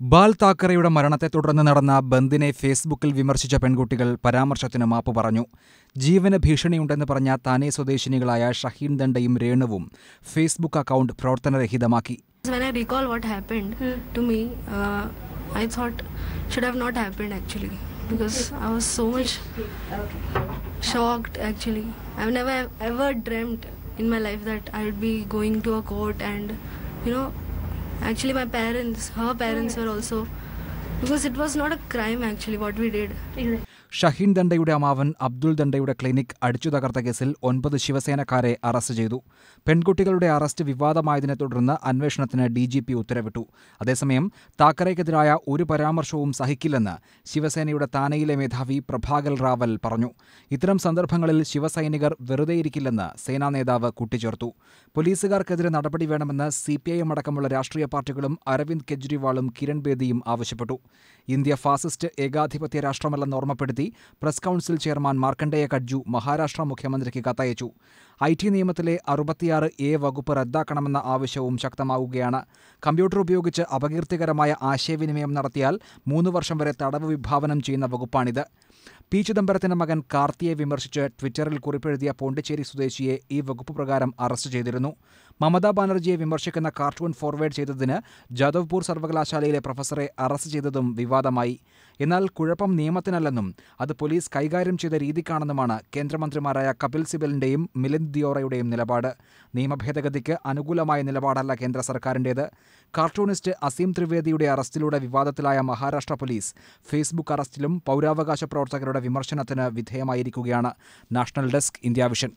ബാൽ താക്കറയുടെ മരണത്തെ തുടർന്ന് നടന്ന ബന്ദിനെ ഫേസ്ബുക്കിൽ വിമർശിച്ച പെൺകുട്ടികൾ പരാമർശത്തിന് മാപ്പ് പറഞ്ഞു. ജീവന ഭീഷണിയുണ്ടെന്ന് പറഞ്ഞ താനെ സ്വദേശിനികളായ ഷഹീൻ ദണ്ഡയും രേണുവും ഫേസ്ബുക്ക് അക്കൗണ്ട് പ്രവർത്തനരഹിതമാക്കി. Hmm. Uh, in my life that I would be going to a court and you know actually my parents, her parents were also because it was not a crime actually what we did. Shaheen ദണ്ഡയുടെ അമാവൻ അബ്ദുൾ ദണ്ഡയുടെ clinic അടിച്ചു തകർത്ത കേസിൽ ഒൻപത് ശിവസേനക്കാരെ arrest ചെയ്തു. പെൺകുട്ടികളുടെ arrest വിവാദമായതിനെ തുടർന്ന് അന്വേഷണത്തിന് ഡി ജി പി ഉത്തരവിട്ടു. അതേസമയം താക്കറെക്കെതിരായ ഒരു പരാമർശവും സഹിക്കില്ലെന്ന് ശിവസേനയുടെ താനയിലെ മേധാവി പ്രഭാകൽ റാവൽ പറഞ്ഞു. ഇത്തരം സന്ദർഭങ്ങളിൽ ശിവസൈനികർ വെറുതെയിരിക്കില്ലെന്ന് സേനാ നേതാവ് കൂട്ടിച്ചേർത്തു. പോലീസുകാർക്കെതിരെ നടപടി വേണമെന്ന് സി പി ഐ എം അടക്കമുള്ള രാഷ്ട്രീയ പാർട്ടികളും അരവിന്ദ് കെജ്രിവാളും കിരൺ ബേദിയും ആവശ്യപ്പെട്ടു. ഇന്ത്യ ഫാസിസ്റ്റ് ഏകാധിപത്യ രാഷ്ട്രമല്ലെന്ന് ഓർമ്മപ്പെടുത്തി press council chairman Markandey Katju Maharashtra മുഖ്യമന്ത്രിക്ക് കത്തയച്ചു. ഐ ടി നിയമത്തിലെ അറുപത്തിയാറ് എ വകുപ്പ് റദ്ദാക്കണമെന്ന ആവശ്യവും ശക്തമാവുകയാണ്. കമ്പ്യൂട്ടർ ഉപയോഗിച്ച് അപകീർത്തികരമായ ആശയവിനിമയം നടത്തിയാൽ മൂന്ന് വർഷം വരെ തടവ് വിഭാവനം ചെയ്യുന്ന വകുപ്പാണിത്. പി ചിദംബരത്തിന്റെ മകൻ കാർത്തിയെ വിമർശിച്ച് ട്വിറ്ററിൽ കുറിപ്പെഴുതിയ പോണ്ടിച്ചേരി സ്വദേശിയെ ഈ വകുപ്പ് പ്രകാരം അറസ്റ്റ് ചെയ്തിരുന്നു. മമതാ ബാനർജിയെ വിമർശിക്കുന്ന കാർട്ടൂൺ ഫോർവേഡ് ചെയ്തതിന് ജാദവ്പൂർ സർവകലാശാലയിലെ പ്രൊഫസറെ അറസ്റ്റ് ചെയ്തതും വിവാദമായി. എന്നാൽ കുഴപ്പം നിയമത്തിനല്ലെന്നും അത് പോലീസ് കൈകാര്യം ചെയ്ത രീതിക്കാണെന്നുമാണ് കേന്ദ്രമന്ത്രിമാരായ കപിൽ സിബലിന്റെയും മിലിന്ദ് ദിയോറയുടെയും നിലപാട്. നിയമഭേദഗതിക്ക് അനുകൂലമായ നിലപാടല്ല കേന്ദ്ര സർക്കാരിന്റേത് കാർട്ടൂണിസ്റ്റ് അസീം ത്രിവേദിയുടെ അറസ്റ്റിലൂടെ വിവാദത്തിലായ മഹാരാഷ്ട്ര പോലീസ് ഫേസ്ബുക്ക് അറസ്റ്റിലും പൗരാവകാശ പ്രവർത്തകരുടെ വിമർശനത്തിന് വിധേയമായിരിക്കുകയാണ്. National desk India vision.